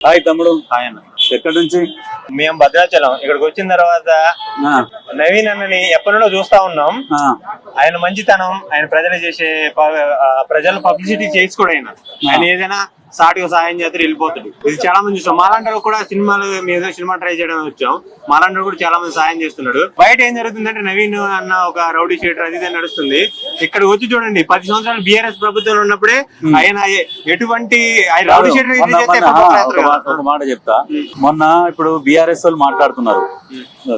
Hi తమ్ముడు. ఆయన ఎక్కడి నుంచి? మేము భద్రాచలం. ఇక్కడికి వచ్చిన తర్వాత నవీన్ అన్నని ఎప్పటి నుండో చూస్తా ఉన్నాం. ఆయన మంచితనం ఆయన ప్రజలు చేసే ప్రజల పబ్లిసిటీ చేసుకోడు ఆయన ఆయన ఏదైనా సాటిగా సహాయం చేస్తారు వెళ్ళిపోతాడు. ఇది చాలా మంది చూస్తాం మాలాంటి కూడా సినిమాలు మీద సినిమా ట్రై చేయడం వచ్చాం. మాలాంటి కూడా చాలా మంది సహాయం చేస్తున్నాడు. బయట ఏం జరుగుతుందంటే నవీన్ అన్న ఒక రౌడీ షీటర్ అది ఇది నడుస్తుంది. ఇక్కడ వచ్చి చూడండి పది సంవత్సరాలు బీఆర్ఎస్ ప్రభుత్వంలో ఉన్నప్పుడే ఆయన ఎటువంటి ఆయన రౌడీ షీటర్. మాట- చెప్తా. మొన్న ఇప్పుడు బీఆర్ఎస్ వాళ్ళు మాట్లాడుతున్నారు.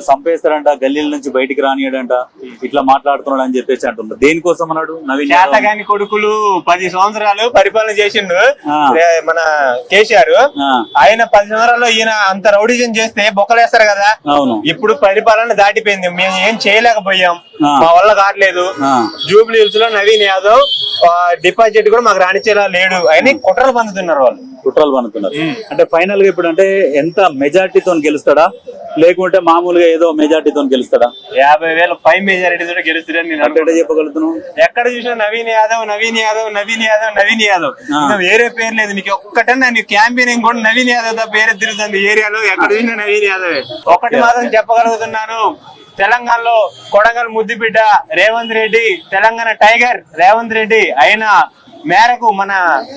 చంపేస్తారంట గల్లీల నుంచి బయటికి రానియడంట ఇట్లా మాట్లాడుతున్నాడు అని చెప్పేసి అంటున్నారు. దేనికోసం అన్నాడు? నవీన్ కొడుకులు పది సంవత్సరాలు పరిపాలన చేసిండు. మన కేసీఆర్ ఆయన పది సంవత్సరాల్లో ఈయన అంత రౌడీజం చేస్తే బొక్కలేస్తారు కదా. ఇప్పుడు పరిపాలన దాటిపోయింది. మేము ఏం చేయలేకపోయాం. మా వల్ల కావట్లేదు. జూబ్లీ హిల్స్లో నవీన్ యాదవ్ డిపాజిట్ కూడా మాకు రాణించేలా లేడు. అని కుట్రలు పొందుతున్నారు వాళ్ళు. కుట్రలు పనుతున్నారు అంటే ఫైనల్గా ఇప్పుడు అంటే ఎంత మెజార్టీతో గెలుస్తాడా? లేకుంటే మామూలుగా ఏదో మెజార్టీతో గెలుస్తాడా? యాభై వేల పై మెజారిటీ తోటి గెలుస్తారని నేను అంటే చెప్పగలుగుతున్నావు? ఎక్కడ చూసినా నవీన్ యాదవ్ నవీన్ యాదవ్ నవీన్ యాదవ్ నవీన్ యాదవ్. వేరే పేరు లేదు నీకు. ఒక్కటన్నా నీ క్యాంపెయినింగ్ కూడా నవీన్ యాదవ్ దా పేరే తిరుగుతుంది ఏరియాలో. ఎక్కడ చూసినా నవీన్ యాదవ్. ఒకటి మాత్రం చెప్పగలుగుతున్నాను. తెలంగాణలో కొడంగల్ ముద్దుబిడ్డ రేవంత్ రెడ్డి తెలంగాణ టైగర్ రేవంత్ రెడ్డి అయిన మేరకు మన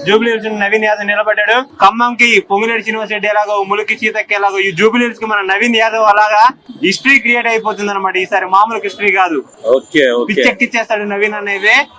జూబ్లీ హిల్స్ నవీన్ యాదవ్ నిలబడ్డాడు. ఖమ్మంకి పొంగులేటి శ్రీనివాస్ రెడ్డి ఎలాగో ములికి సీతకి ఎలాగో ఈ జూబ్లీ హిల్స్కి మన నవీన్ యాదవ్ అలాగా హిస్టరీ క్రియేట్ అయిపోతుంది అనమాట ఈసారి మామూలు హిస్టరీ కాదు. పిచ్చెక్కిచ్చేస్తాడు నవీన్ అనేది